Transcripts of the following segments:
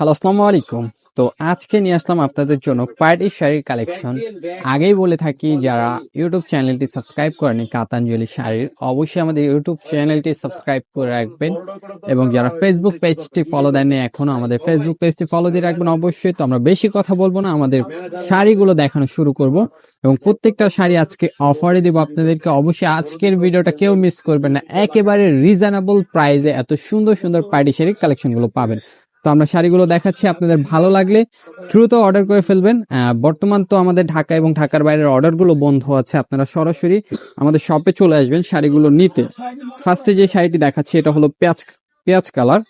Hello, আসসালামু আলাইকুম। তো আজকে নিয়ে আসলাম আপনাদের জন্য পার্টি শাড়ির কালেকশন। আগেই বলে থাকি, যারা ইউটিউব চ্যানেলটি সাবস্ক্রাইব করেনি কাতাঞ্জলি শাড়ির, অবশ্যই আমাদের ইউটিউব চ্যানেলটি সাবস্ক্রাইব করে রাখবেন। এবং যারা ফেসবুক পেজটি ফলো দেননি এখনও আমাদের ফেসবুক পেজটি ফলো দিয়ে রাখবেন অবশ্যই। তো আমরা বেশি কথা বলব না, আমাদের শাড়িগুলো দেখানো শুরু করব। এবং প্রত্যেকটা শাড়ি আজকে অফারে দিব আপনাদেরকে। অবশ্যই আজকের ভিডিওটা কেউ মিস করবেন না। একেবারে রিজনেবল প্রাইসে এত সুন্দর সুন্দর পার্টি শাড়ির কালেকশনগুলো পাবেন। তো আমরা শাড়িগুলো দেখাচ্ছি আপনাদের ভালো লাগলে। দ্রুত অর্ডার করে ফেলবেন। বর্তমান তো আমাদের ঢাকা এবং ঢাকার বাইরের অর্ডারগুলো বন্ধ আছে। আপনারা সরাসরি আমাদের শপে চলে আসবেন শাড়িগুলো নিতে। ফার্স্টে যে শাড়িটি দেখাচ্ছি, এটা হলো পেঁয়াজ পেঁয়াজ কালার।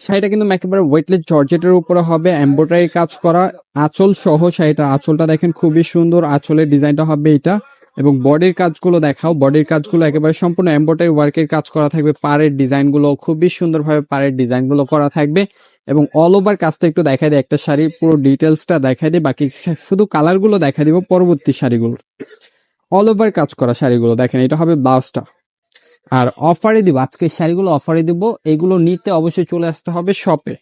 শাড়িটা কিন্তু একেবারে ওয়েটলেস জর্জেটের উপরে হবে এমব্রয়ডারি কাজ করা। আঁচল সহ শাড়িটার আঁচলটা দেখেন খুবই সুন্দর। আঁচলের ডিজাইনটা হবে এটা এবং বডির কাজগুলো দেখাও। বডির কাজগুলো একেবারে সম্পূর্ণ এমব্রয়ডারি ওয়ার্কের কাজ করা থাকবে। পাড়ের ডিজাইনগুলো খুবই সুন্দরভাবে পাড়ের ডিজাইনগুলো করা থাকবে। এবং অল ওভার কাজটা একটু দেখাই দিই। একটা শাড়ির পুরো ডিটেলসটা দেখাই দিই। বাকি শুধু কালারগুলো দেখা দিব পরবর্তী শাড়িগুলো। অল ওভার কাজ করা শাড়িগুলো দেখেন, এটা হবে ব্লাউজটা আর অফারে দিব। আজকে শাড়িগুলো অফারে দিব। এগুলো নিতে অবশ্যই চলে আসতে হবে শপে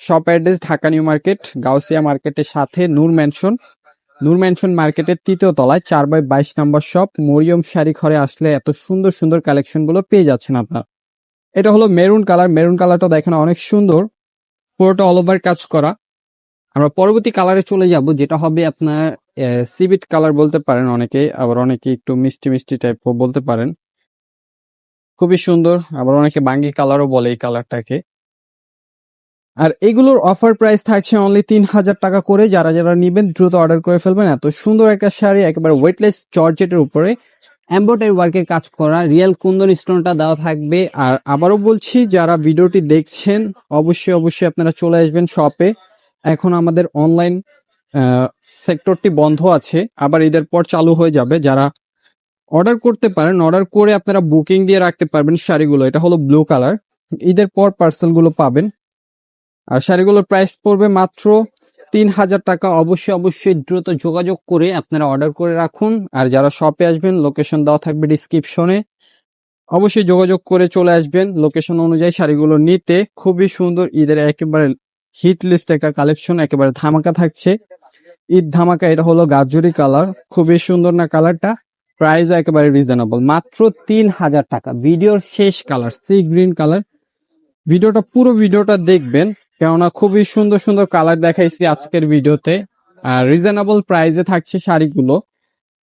shop address Dhaka new market, Gausia মার্কেটের সাথে নূর ম্যানশন নূর ম্যানশন মার্কেটের তৃতীয় তলায় চার বাই বাইশ নম্বর শপ, মরিয়ম শাড়ি ঘরে আসলে এত সুন্দর সুন্দর কালেকশনগুলো পেয়ে যাচ্ছেন আপনার। এটা হলো মেরুন কালার, মেরুন কালারটা দেখেন অনেক সুন্দর, পুরোটা অল ওভার কাজ করা। আমরা পরবর্তী কালারে চলে যাব, যেটা হবে আপনার সিবিট কালার বলতে পারেন অনেকে আবার অনেকে একটু মিষ্টি মিষ্টি টাইপ বলতে পারেন। খুবই সুন্দর, আবার অনেকে বাঙ্গি কালারও বলে এই কালারটাকে। আর এগুলোর অফার প্রাইস থাকছে অনলি তিন হাজার টাকা করে। যারা যারা নিবেন, দ্রুত অর্ডার করে ফেলবেন। এত সুন্দর একটা শাড়ি, একেবারে ওয়েটলেস জর্জেটের উপরে। এম্বয়ডারি ওয়ার্কের কাজ করা রিয়েল কুন্দন স্টোনটা দেওয়া থাকবে। আর আবারও বলছি, যারা ভিডিওটি দেখছেন, অবশ্যই অবশ্যই আপনারা চলে আসবেন শপে এখন আমাদের অনলাইন সেক্টরটি বন্ধ আছে। আবার ঈদের পর চালু হয়ে যাবে। যারা অর্ডার করতে পারেন অর্ডার করে আপনারা বুকিং দিয়ে রাখতে পারবেন শাড়িগুলো। এটা হলো ব্লু কালার ঈদের পর পার্সেলগুলো পাবেন। আর শাড়িগুলোর প্রাইস পড়বে মাত্র তিন হাজার টাকা। অবশ্যই অবশ্যই দ্রুত যোগাযোগ করে আপনারা অর্ডার করে রাখুন। আর যারা শপে আসবেন লোকেশন দেওয়া থাকবে ডিসক্রিপশনে অবশ্যই যোগাযোগ করে চলে আসবেন। লোকেশন অনুযায়ী শাড়িগুলো নিতে। খুবই সুন্দর, ঈদের একেবারে হিট লিস্ট একটা কালেকশন একেবারে ধামাকা থাকছে। ঈদ ধামাকা, এটা হলো গাজরি কালার খুবই সুন্দর না কালারটা প্রাইস একেবারে রিজনেবল মাত্র তিন হাজার টাকা। ভিডিওর শেষ কালার সি গ্রিন কালার ভিডিওটা, পুরো ভিডিওটা দেখবেন। কেননা খুবই সুন্দর সুন্দর কালার দেখাইছি আজকের ভিডিওতে। আর রিজনেবল প্রাইসে থাকছে শাড়িগুলো।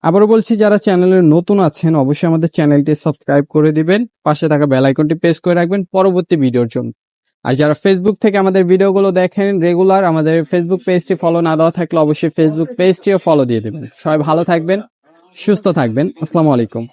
আবারও বলছি, যারা চ্যানেলে নতুন আছেন, অবশ্যই আমাদের চ্যানেলটি সাবস্ক্রাইব করে দিবেন। পাশে থাকা বেল আইকনটি প্রেস করে রাখবেন পরবর্তী ভিডিওর জন্য। আর যারা ফেসবুক থেকে আমাদের ভিডিওগুলো দেখেন রেগুলার আমাদের ফেসবুক পেজটি ফলো না দেওয়া থাকলে অবশ্যই ফেসবুক পেজটিও ফলো দিয়ে দেবেন। সবাই ভালো থাকবেন, সুস্থ থাকবেন। আসসালামু আলাইকুম।